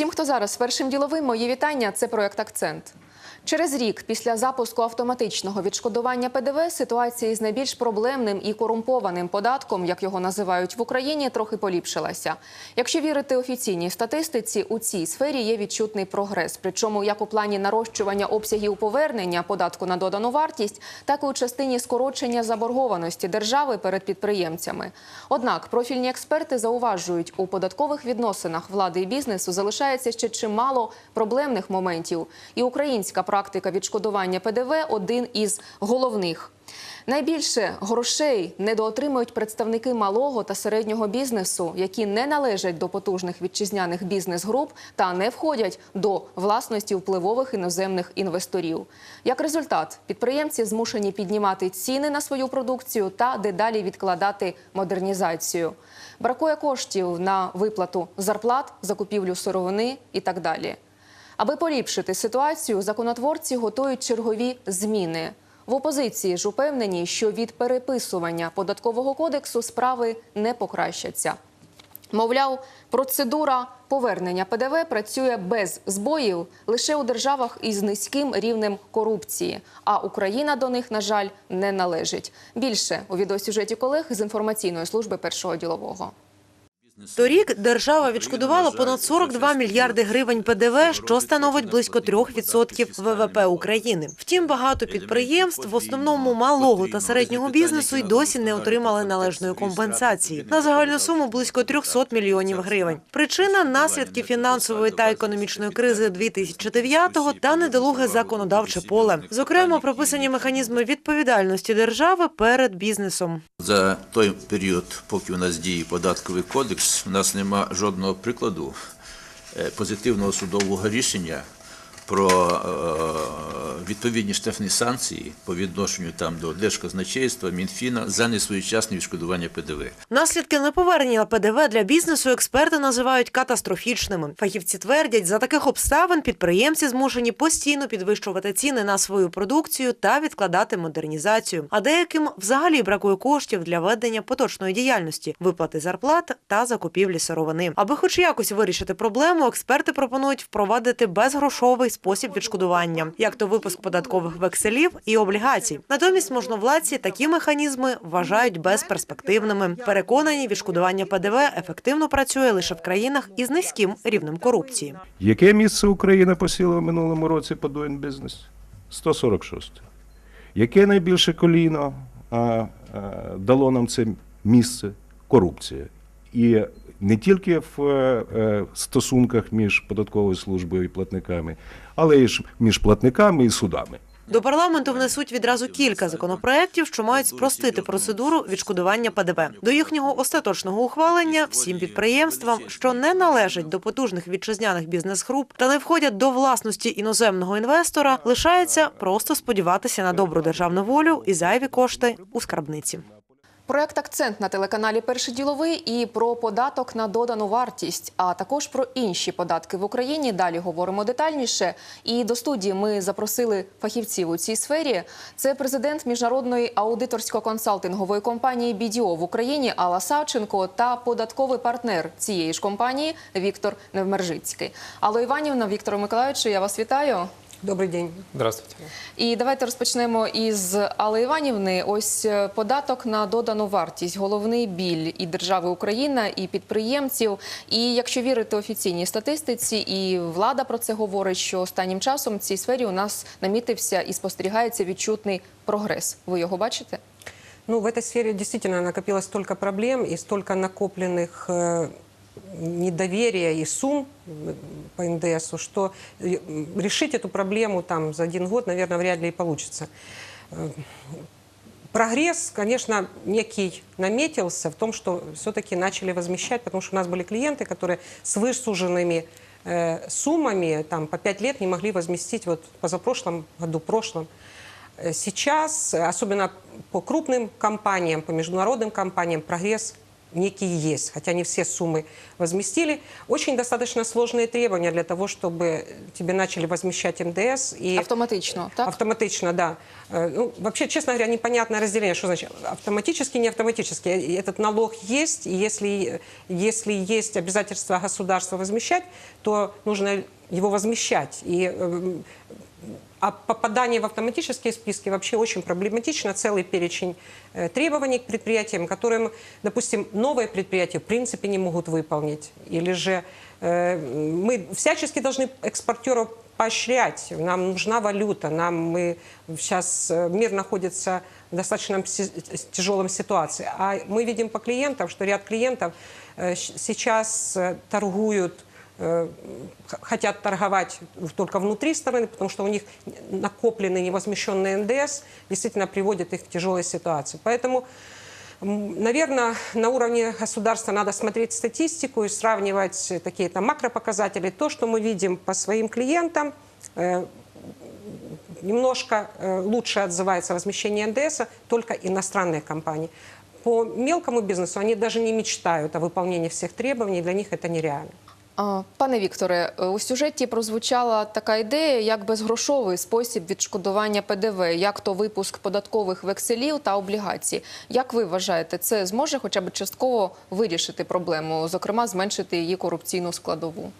Всім, хто зараз першим діловим, мої вітання. Це проект Акцент. Через рік після запуску автоматичного відшкодування ПДВ ситуація із найбільш проблемним і корумпованим податком, як його називають в Україні, трохи поліпшилася. Якщо вірити офіційній статистиці, у цій сфері є відчутний прогрес. Причому як у плані нарощування обсягів повернення податку на додану вартість, так і у частині скорочення заборгованості держави перед підприємцями. Однак профільні експерти зауважують, у податкових відносинах влади і бізнесу залишається ще чимало проблемних моментів, і українська практика відшкодування ПДВ один із головних. Найбільше грошей недоотримують представники малого та середнього бізнесу, які не належать до потужних вітчизняних бізнес-груп та не входять до власності впливових іноземних інвесторів. Як результат, підприємці змушені піднімати ціни на свою продукцію та дедалі відкладати модернізацію. Бракує коштів на виплату зарплат, закупівлю сировини і так далі. Аби поліпшити ситуацію, законотворці готують чергові зміни. В опозиції ж упевнені, що від переписування податкового кодексу справи не покращаться. Мовляв, процедура повернення ПДВ працює без збоїв лише у державах із низьким рівнем корупції. А Україна до них, на жаль, не належить. Більше у відеосюжеті колег з інформаційної служби першого ділового. Торік держава відшкодувала понад 42 мільярди гривень ПДВ, що становить близько 3% ВВП України. Втім, багато підприємств, в основному малого та середнього бізнесу, й досі не отримали належної компенсації на загальну суму близько 300 мільйонів гривень. Причина наслідки фінансової та економічної кризи 2009-го та недолуге законодавче поле. Зокрема, прописані механізми відповідальності держави перед бізнесом. За той період, поки у нас діє податковий кодекс, у нас нема жодного прикладу е, позитивного судового рішення про е, відповідні штрафні санкції по відношенню там до Держказначейства, Мінфіна за несвоєчасне відшкодування ПДВ. Наслідки неповернення ПДВ для бізнесу експерти називають катастрофічними. Фахівці твердять, за таких обставин підприємці змушені постійно підвищувати ціни на свою продукцію та відкладати модернізацію. А деяким взагалі бракує коштів для ведення поточної діяльності, виплати зарплат та закупівлі сировини. Аби хоч якось вирішити проблему, експерти пропонують впровадити безгрошовий спосіб відшкодування, як то випуск податкових векселів і облігацій. Натомість можновладці такі механізми вважають безперспективними. Переконані, відшкодування ПДВ ефективно працює лише в країнах із низьким рівнем корупції. Яке місце Україна посіла в минулому році по Doing Business? 146. Яке найбільше коліно а, а, дало нам це місце? Корупція. І не тільки в е, е, стосунках між податковою службою і платниками, але й між платниками і судами. До парламенту внесуть відразу кілька законопроєктів, що мають спростити процедуру відшкодування ПДВ. До їхнього остаточного ухвалення всім підприємствам, що не належать до потужних вітчизняних бізнес-груп та не входять до власності іноземного інвестора, лишається просто сподіватися на добру державну волю і зайві кошти у скарбниці. Проект Акцент на телеканалі Перший діловий і про податок на додану вартість, а також про інші податки в Україні. Далі говоримо детальніше. І до студії ми запросили фахівців у цій сфері. Це президент міжнародної аудиторсько-консалтингової компанії BDO в Україні Алла Савченко та податковий партнер цієї ж компанії Віктор Невмержицький. Алло Іванівна, Віктору Миколаївичу, я вас вітаю. Добрый день. Здравствуйте. І давайте розпочнемо із Алли Іванівни. Ось е, податок на додану вартість, головний біль і держави Україна, і підприємців. І якщо вірити офіційній статистиці, і влада про це говорить, що останнім часом в цій сфері у нас намітився і спостерігається відчутний прогрес. Ви його бачите? Ну, в этой сфере действительно накопилось столько проблем и столько накопленных э, недоверия и сумм э, по НДСу, что э, решить эту проблему там за один год, наверное, вряд ли и получится. Э, Прогресс, конечно, некий наметился в том, что все-таки начали возмещать, потому что у нас были клиенты, которые с высуженными э, суммами там, по 5 лет не могли возместить вот позапрошлом году, прошлом. Э, Сейчас, особенно по крупным компаниям, по международным компаниям, прогресс некие есть, хотя не все суммы возместили. Очень достаточно сложные требования для того, чтобы тебе начали возмещать НДС. И Автоматично, так? Автоматично, да. Э, Ну, вообще, честно говоря, непонятное разделение, что значит автоматически, не автоматически. И Этот налог есть, и если, если есть обязательство государства возмещать, то нужно его возмещать. И эм, а попадание в автоматические списки вообще очень проблематично. Целый перечень э, требований к предприятиям, которым, допустим, новые предприятия в принципе не могут выполнить. Или же э, мы всячески должны экспортеров поощрять. Нам нужна валюта. Нам мы сейчас э, мир находится в достаточно си- тяжелом ситуации. А мы видим по клиентам, что ряд клиентов э, щ- сейчас э, торгуют э, х- хотят торговать только внутри страны, потому что у них накопленный невозмещенный НДС действительно приводит их в тяжелые ситуации. Поэтому, наверное, на уровне государства надо смотреть статистику и сравнивать такие там макропоказатели. То, что мы видим по своим клиентам, э, немножко э, лучше отзывается возмещение НДС только иностранные компании. По мелкому бизнесу они даже не мечтают о выполнении всех требований, для них это нереально. А, Пане Вікторе, е, у сюжеті прозвучала така ідея, як безгрошовий спосіб відшкодування ПДВ, як то випуск податкових векселів та облігацій. Як ви вважаєте, це зможе хоча б частково вирішити проблему, зокрема зменшити її корупційну складову?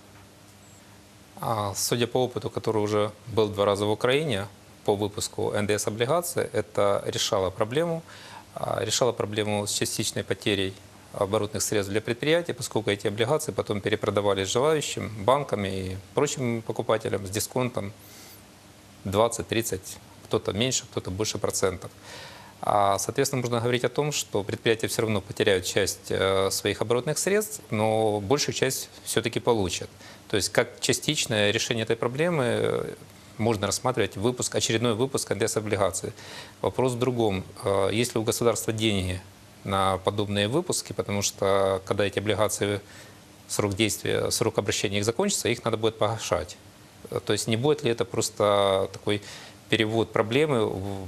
А, Судя по опыту, который уже был два раза в Украине по выпуску НДС-облигаций, это решало проблему. А, Решало проблему с частичной потерей оборотных средств для предприятий, поскольку эти облигации потом перепродавались желающим, банкам и прочим покупателям с дисконтом 20-30, кто-то меньше, кто-то больше процентов. А, соответственно, можно говорить о том, что предприятия все равно потеряют часть э, своих оборотных средств, но большую часть все-таки получат. То есть как частичное решение этой проблемы э, можно рассматривать выпуск, очередной выпуск НДС-облигаций. Вопрос в другом. Э, Есть ли у государства деньги на подобные выпуски, потому что когда эти облигации, срок действия, срок обращения их закончится, их надо будет погашать. Э, То есть не будет ли это просто такой перевод проблемы в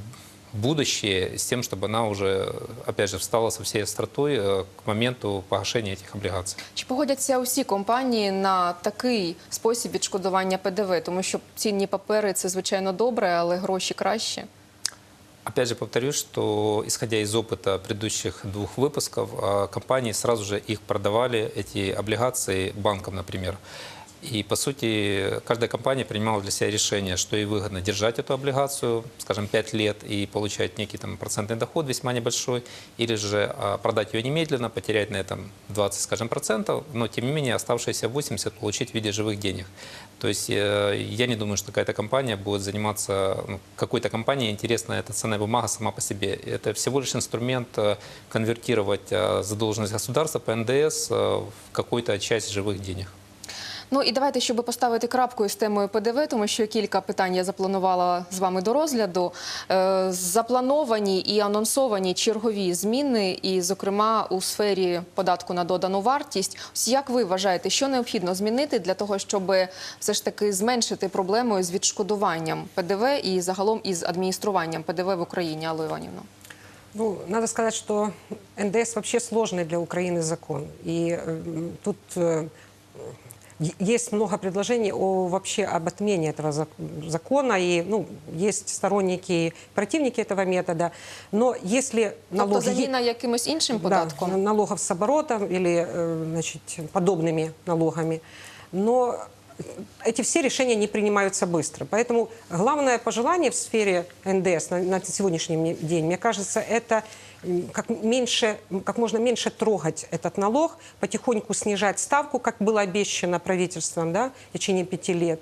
будущее с тем, чтобы она уже, опять же, встала со всей остротой э, к моменту погашения этих облигаций. Чи погодяться усі компанії на такий спосіб відшкодування ПДВ? Тому що цінні папери це звичайно добре, але гроші краще. Опять же повторюсь, что исходя из опыта предыдущих двух выпусков, э, компании сразу же их продавали, эти облигации, банкам, например. И, по сути, каждая компания принимала для себя решение, что ей выгодно держать эту облигацию, скажем, 5 лет и получать некий там, процентный доход весьма небольшой, или же а, продать ее немедленно, потерять на этом 20, скажем, процентов, но, тем не менее, оставшиеся 80 получить в виде живых денег. То есть э, я не думаю, что какая-то компания будет заниматься, ну, какой-то компании интересна эта ценная бумага сама по себе. Это всего лишь инструмент э, конвертировать э, задолженность государства по НДС в какую-то часть живых денег. Ну і давайте, щоб поставити крапку із темою ПДВ, тому що кілька питань я запланувала з вами до розгляду. Е, Заплановані і анонсовані чергові зміни, і, зокрема, у сфері податку на додану вартість. Ось як ви вважаєте, що необхідно змінити для того, щоб все ж таки зменшити проблему з відшкодуванням ПДВ і загалом із адмініструванням ПДВ в Україні, Алло Іванівна? Ну, надо сказать, что НДС вообще сложный для Украины закон. И э, тут э, е- есть много предложений о, вообще об отмене этого зак- закона. И ну, есть сторонники и противники этого метода. Но если Тобто налоги... е- заміна якимось іншим Да, податком? налогов с оборотом или э, значит, подобными налогами. Но эти все решения не принимаются быстро. Поэтому главное пожелание в сфере НДС на, на сегодняшний мне день, мне кажется, это м, как, меньше, как можно меньше трогать этот налог, потихоньку снижать ставку, как было обещано правительством да, в течение пяти лет.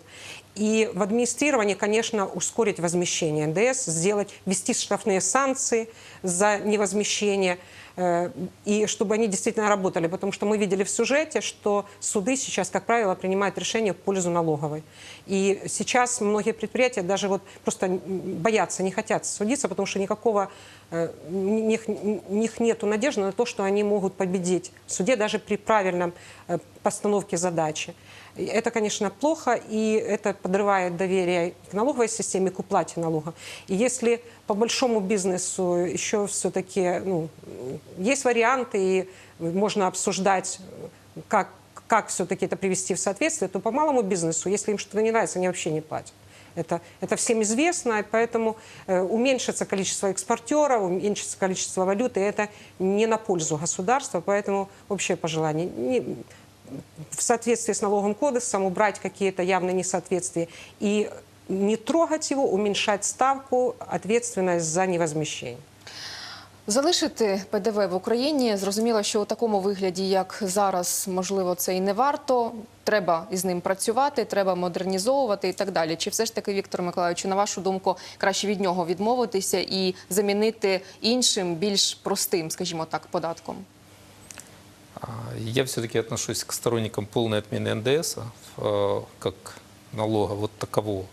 И в администрировании, конечно, ускорить возмещение НДС, сделать, ввести штрафные санкции за невозмещение, э, и чтобы они действительно работали. Потому что мы видели в сюжете, что суды сейчас, как правило, принимают решения в пользу налоговой. И сейчас многие предприятия даже вот просто м, боятся, не хотят судиться, потому что никакого э, у них, у них нет надежды на то, что они могут победить в суде даже при правильном э, постановке задачи. И Это, конечно, плохо, и это подрывает доверие к налоговой системе, к уплате налога. И если по большому бизнесу еще все-таки ну, есть варианты, и можно обсуждать, как, как все-таки это привести в соответствие, то по малому бизнесу, если им что-то не нравится, они вообще не платят. Это, это всем известно, и поэтому э, уменьшится количество экспортеров, уменьшится количество валюты, и это не на пользу государства, поэтому общее пожелание не- в соответствии с налоговым кодексом убрать какие-то явные несоответствия и не трогать его, уменьшать ставку, ответственность за невозмещение. Залишити ПДВ в Україні зрозуміло, що у такому вигляді, як зараз, можливо, це і не варто. Треба із ним працювати, треба модернізовувати і так далі. Чи все ж таки, Віктор Миколайович, на вашу думку, краще від нього відмовитися і замінити іншим, більш простим, скажімо так, податком? Я все-таки отношусь к сторонникам полной отмены НДС как налога вот такового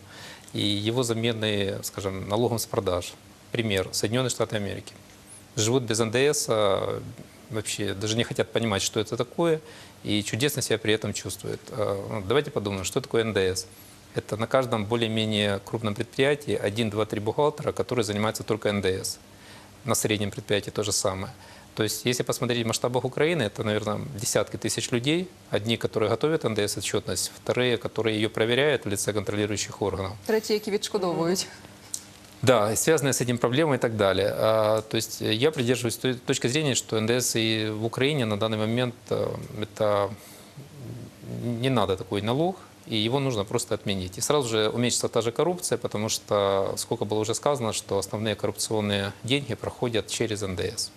и его замены, скажем, налогом с продаж. Пример. Соединенные Штаты Америки. Живут без НДС, а, вообще даже не хотят понимать, что это такое, и чудесно себя при этом чувствуют. А, ну, Давайте подумаем, что такое НДС. Это на каждом более-менее крупном предприятии один, два, три бухгалтера, которые занимаются только НДС. На среднем предприятии то же самое. То есть, если посмотреть в масштабах Украины, это, наверное, десятки тысяч людей. Одни, которые готовят НДС-отчетность, вторые, которые ее проверяют в лице контролирующих органов. Треті, які відшкодовують. Да, и связанные с этим проблемы и так далее. А, То есть э, я придерживаюсь той точки зрения, что НДС и в Украине на данный момент э, это не надо такой налог, и его нужно просто отменить. И сразу же уменьшится та же коррупция, потому что, сколько было уже сказано, что основные коррупционные деньги проходят через НДС.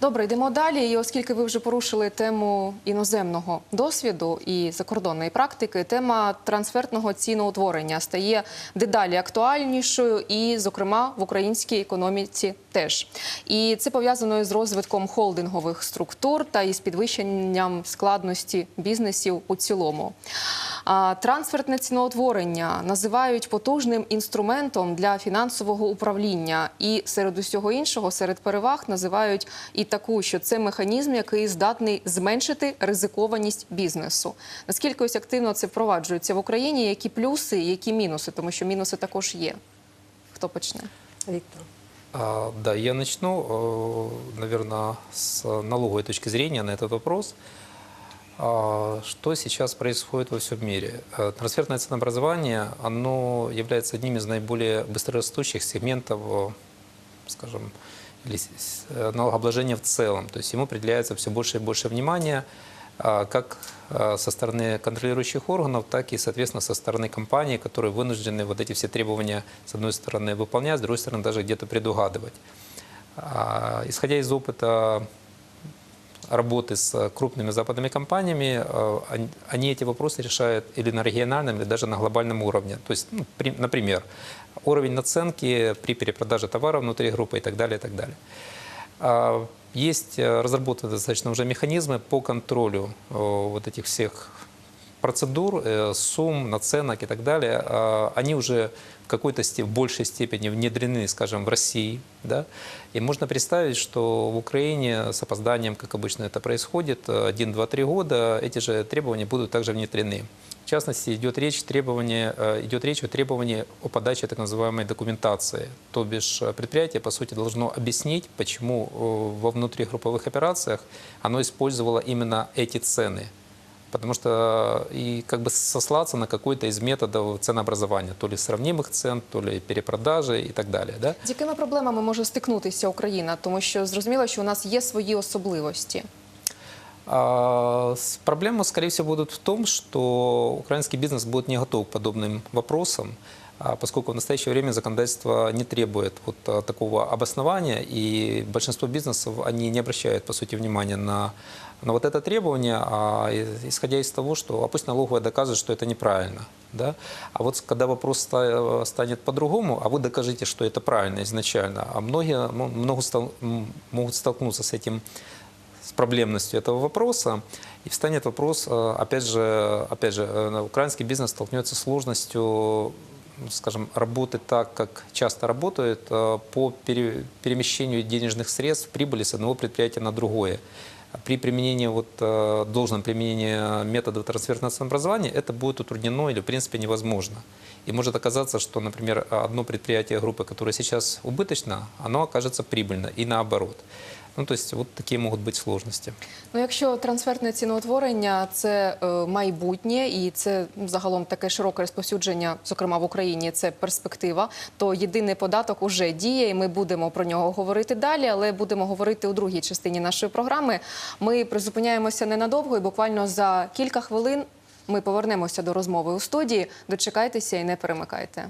Добре, йдемо далі. І оскільки ви вже порушили тему іноземного досвіду і закордонної практики, тема трансфертного ціноутворення стає дедалі актуальнішою, і, зокрема, в українській економіці теж. І це пов'язано з розвитком холдингових структур та із підвищенням складності бізнесів у цілому. Трансфертне ціноутворення називають потужним інструментом для фінансового управління, і серед усього іншого, серед переваг називають і таку, що це механізм, який здатний зменшити ризикованість бізнесу. Наскільки ось активно це впроваджується в Україні? Які плюси, які мінуси? Тому що мінуси також є. Хто почне? Виктор. А, Да, я начну, наверное, с налоговой точки зрения на этот вопрос. А, Что сейчас происходит во всем мире? Э, Трансферное ценообразование, оно является одним из наиболее быстрорастущих сегментов, э, скажем, или с- с- э, налогообложения в целом. То есть ему определяется все больше и больше внимания, а, как а, со стороны контролирующих органов, так и, соответственно, со стороны компаний, которые вынуждены вот эти все требования, с одной стороны, выполнять, с другой стороны, даже где-то предугадывать. А, Исходя из опыта работы с крупными западными компаниями, э, они- они эти вопросы решают или на региональном, или даже на глобальном уровне. То есть, ну, при- например, уровень наценки при перепродаже товара внутри группы и так далее, и так далее. А, Есть э, разработаны достаточно уже механизмы по контролю э, вот этих всех процедур, э, сумм, наценок и так далее, а, они уже в какой-то сте- в большей степени внедрены, скажем, в России. Да? И можно представить, что в Украине с опозданием, как обычно это происходит, 1, 2, 3 года эти же требования будут также внедрены. В частности, идет речь, требование, э, идет речь о требовании о подаче так называемой документации. То бишь э, предприятие, по сути, должно объяснить, почему э, во внутригрупповых операциях оно использовало именно эти цены. Потому что и как бы сослаться на какой-то из методов ценообразования, то ли сравнимых цен, то ли перепродажи и так далее. Да? З якими проблемами може стикнутися Україна? Тому що зрозуміло, що у нас є свої особливості. А, с- Проблемы, скорее всего, будут в том, что украинский бизнес будет не готов к подобным вопросам, а, Поскольку в настоящее время законодательство не требует вот а, такого обоснования, и большинство бизнесов, они не обращают, по сути, внимания на, на вот это требование, а исходя из того, что а пусть налоговая доказывает, что это неправильно. Да? А вот когда вопрос ста- станет по-другому, а вы докажите, что это правильно изначально, а многие м- много стол- могут столкнуться с этим с проблемностью этого вопроса. И встанет вопрос, э, опять же, опять же, э, украинский бизнес столкнется с сложностью, ну, скажем, работы так, как часто работают, э, по пере- перемещению денежных средств, прибыли с одного предприятия на другое. При применении, вот, э, должном применении методов трансферного ценообразования это будет утруднено или, в принципе, невозможно. И может оказаться, что, например, одно предприятие группы, которое сейчас убыточно, оно окажется прибыльно и наоборот. Ну, то есть вот такие могут быть сложности. Ну, якщо трансфертне ціноутворення це е, майбутнє і це ну, загалом таке широке розповсюдження, зокрема в Україні, це перспектива, то єдиний податок уже діє, і ми будемо про нього говорити далі, але будемо говорити у другій частині нашої програми. Ми призупиняємося ненадовго і буквально за кілька хвилин ми повернемося до розмови у студії. Дочекайтеся і не перемикайте.